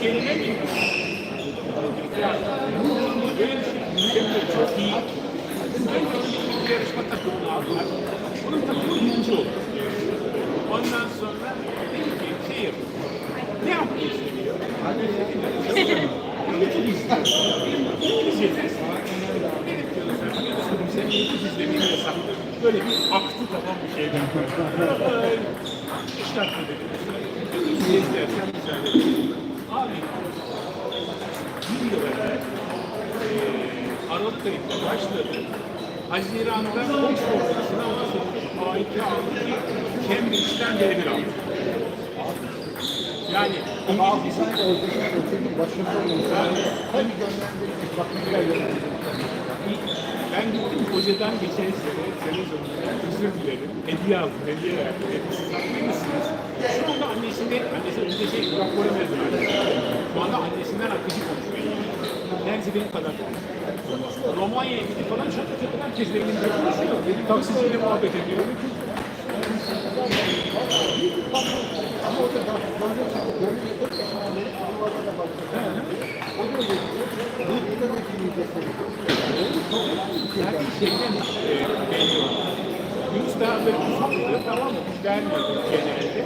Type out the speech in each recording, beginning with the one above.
kelime mi? Bir. Şimdi çok iyi. Bir yarışma takımını aldılar. Onun takımı birinci oldu. Ondan sonra dedi ki şey yapın. Ne yapmayı seviyor? İngilizce ders. Benim diyorum sen biliyorsun sen İngilizce izlemeyi yasak. Böyle bir aktı tamam bir şeyden. İşte aklı dedi. İngilizce izlersen güzel dedi. Bir yıl evvel eee Aralık ayında başladı. Haziran'da Oxford'da sınavına sokup A2 aldı Cambridge'den D1 aldı. Yani vakitler Ben gittim hocadan geçen sene, sene sonunda özür dilerim. Hediye aldım, hediye verdim. Hepsi haklıymışsınız. Şu anda annesine, annesi önce şey rapora mezun oldu. Şu anda annesinden akıcı konuşuyor. Neredeyse benim kadar. Romanya'ya gidip falan çok çok herkes benim gibi konuşuyor. Benim taksiciyle muhabbet ediyor. ama o da? Yani şeyden e, oldu. Yunus daha böyle uzundu tamam mı? Vermiyordu genelde.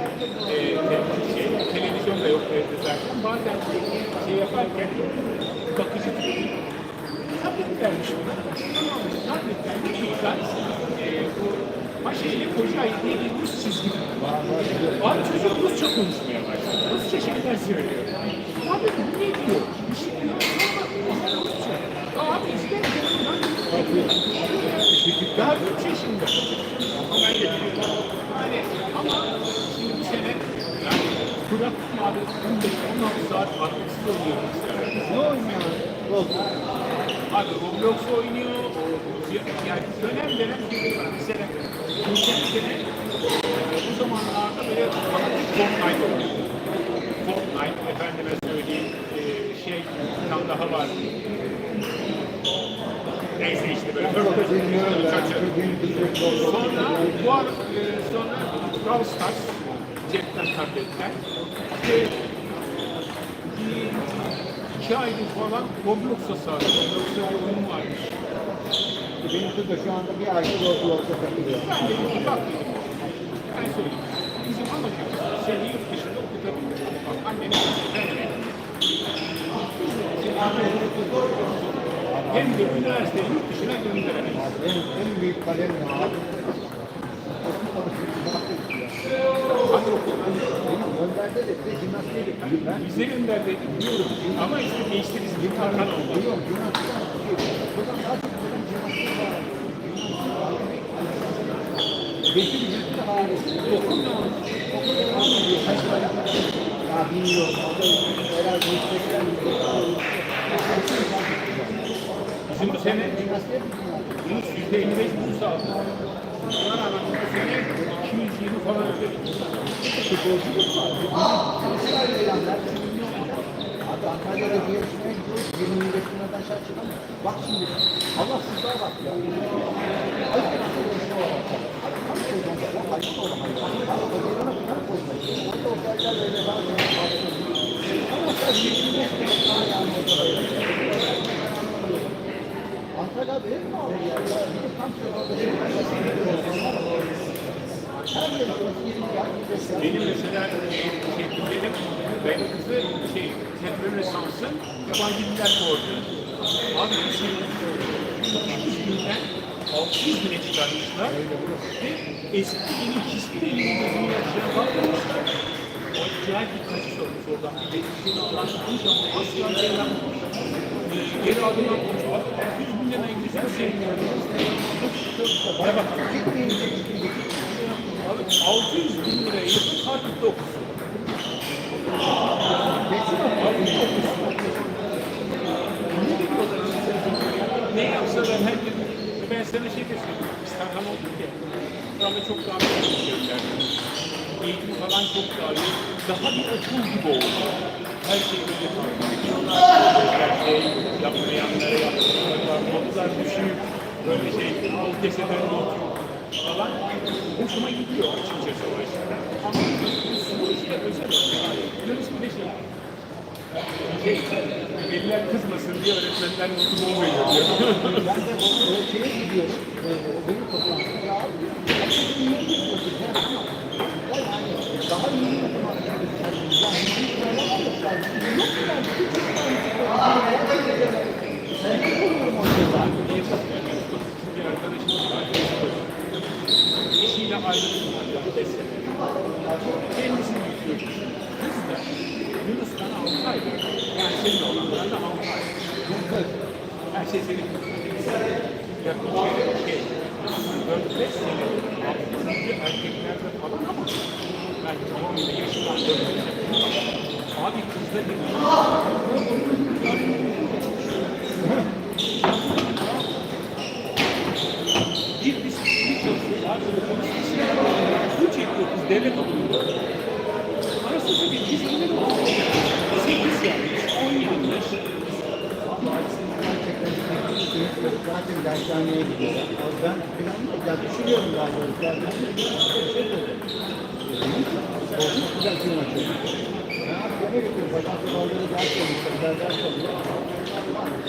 E, te- şey, televizyon da yok evde zaten. Bazen şey yaparken bakıcı tablet vermiş buna. Tamam mı? Tabletten ne güzel. E, bu Paşa ile Kocaeli diye bir Rus çizgi. Abi çocuk Rusça konuşmaya başladı. Rusça şeyler söylüyor. Abi bu ne diyor? Bir şey diyor. Ama Rusça. Abi izlerken daha 3 yaşında. Ama biliyorum. Yani ama şimdi bu sene yani bıraktım abi 15-16 saat oynuyorum istersen. Ne oynuyor? Abi Roblox oynuyor. Yani dönem dönem geliyor. Mesela geçen sene bu zamanlarda böyle Fortnite oynuyor. Fortnite efendime söyleyeyim e, şey bir tane daha var. Neyse işte böyle bir şey. Sonra bu ar e, sonra Brawl Stars cepten tabletten ve bir iki aydır falan Roblox'a sardı. Roblox'a bir oyun varmış. Benim kız da şu anda bir aydır Roblox'a takılıyor. Ben söyleyeyim. Bizim amacımız seni yurt dışında okutabilmek. De hem de üniversiteyi yurt dışına gönderemeyiz. Benim en büyük kalemim abi. Hadi okuldan. Benim gönderdi de bir de jimnastiğe de Bize gönderdi biliyorum. Ama işte geçti bizim biliyorum jimnastiğe Buradan daha çok benim jimnastiğe var. Geçti bir jimnastiğe harika. Okulda okulda kaç para? Ya bilmiyorum. O da herhalde yüksekten Bizim bu sene? Yunus yüzde 55 burs aldı. Buna rağmen bu sene 220 falan ödedik. Futbolculuk var. Antalya'da yarışmaya gidiyoruz. 20 25 liradan şaşırdım. Bak şimdi. Allah sizlere bak ya. Benim mesela şey, benim, ben kızı şey, Temel Resans'ın yabancı diller koordinatörü. Abi bir şey 300 binden 600 bine çıkarmışlar ve eski yeni hiçbir elinin gözünü yaşayan bakmamışlar. Acayip bir kaçış olmuş oradan. Bir de işin anlatmış ama asla şey. Ee, Geri adım atmış. Abi 600 binden İngilizce sevmiyorum. Bana bak. Abi 600 bin liraya yakın artık 9. Ne yapsalar her gün sana şey. Biz Tarhan olduk ya. Anda çok daha iyi çalışıyorlar. Eğitim falan çok daha iyi. Daha bir okul gibi oldu. Her şey böyle Her şey yapmayanlara yapmayanlara notlar düşük. Böyle şey alt keseden not falan. Hoşuma gidiyor açıkçası o işler. Ama bu işte özel. Yunus bir de şey. Veliler kızmasın diye öğretmenler notu bol veriyor diyor. Ben de şeye gidiyorum. Benim toplantıda ya abi daha iyi. Eşiyle sene. Kendisini yüklüyor. Kız da Yunus'tan altı aydı. Yani senin olanlar da altı ay. Her şey senin Yaklaşık şey. Dört beş sene. Altı erkeklerde falan ama ben tamam yine yaşımdan dört beş sene. Abi kızda gibi. Bir biz bir konuşuyoruz. Bu çekiyor kız devlet okulunda. Arasında bir çizgileri var. Zaten dershaneye gidiyorum. Ben planlı, ya düşünüyorum daha doğrusu. Ya ben de bir şey. Çok güzel film açıyor. Ya gene götürüyorum. Bacaklı balları ders alıyor.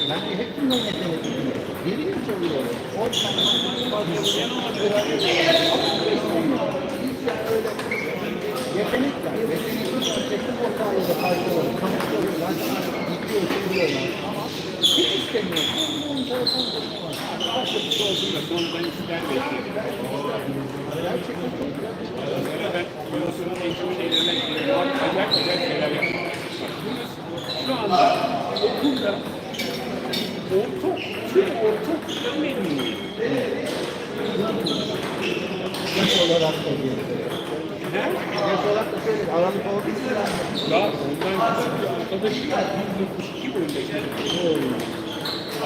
Ben de hep bunların yetenek gidiyorum. Yeni yıl çalıyorum. Oradan Yetenekler, yetenekli gerçekten ortağıyla da parçaları, kanıtları, zaten gidiyor, söylüyorlar ama hiç istemiyorum. Bunun telefon durumu var. Başka bir şey olsun da sonradan ister bekledim. Gerçekten çok güzel bir şey. Sonra ben Yunus'un en çok şeylerinden biri var. Acayip acayip şeyler yapıyor. Yunus şu anda okulda ortaokul, tüm ortaokulda memnun. Yaş olarak da. Ne? Yaş olarak da şöyle, aralık için Daha ondan küçük bir arkadaşı var. 172 boyunda kendisi.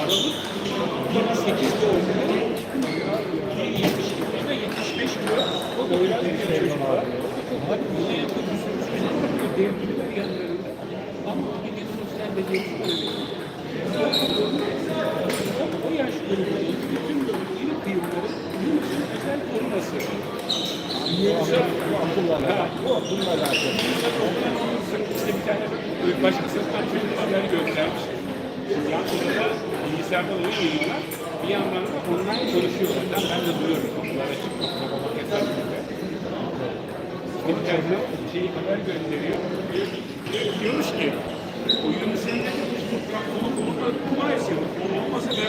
Aralık 28 doğumlu. 72 de 75 kilo. O da öyle bir çocuk var. Hadi bize yakın bir sürü çocuk var. Devliler yanlarında. Ama bir de sosyal medyası öyle. O yaş grubunun bütün böyle iri kıyımların Yunus'un özel koruması. Yoksa bu akılla alakalı. Bu akılla alakalı. işte bir tane böyle başka sınıftan çocuklar göstermiş. Yankıda da bilgisayarda oyun oynuyorlar. Bir yandan da online konuşuyorlar. Ben, ben de duyuyorum. Onlara çıkmak, babama keser gibi. Bir tane şeyi haber diyor, diyormuş ki o Yunus'un de toprak kulu kulu da kuma esiyor. Olmasa diyor.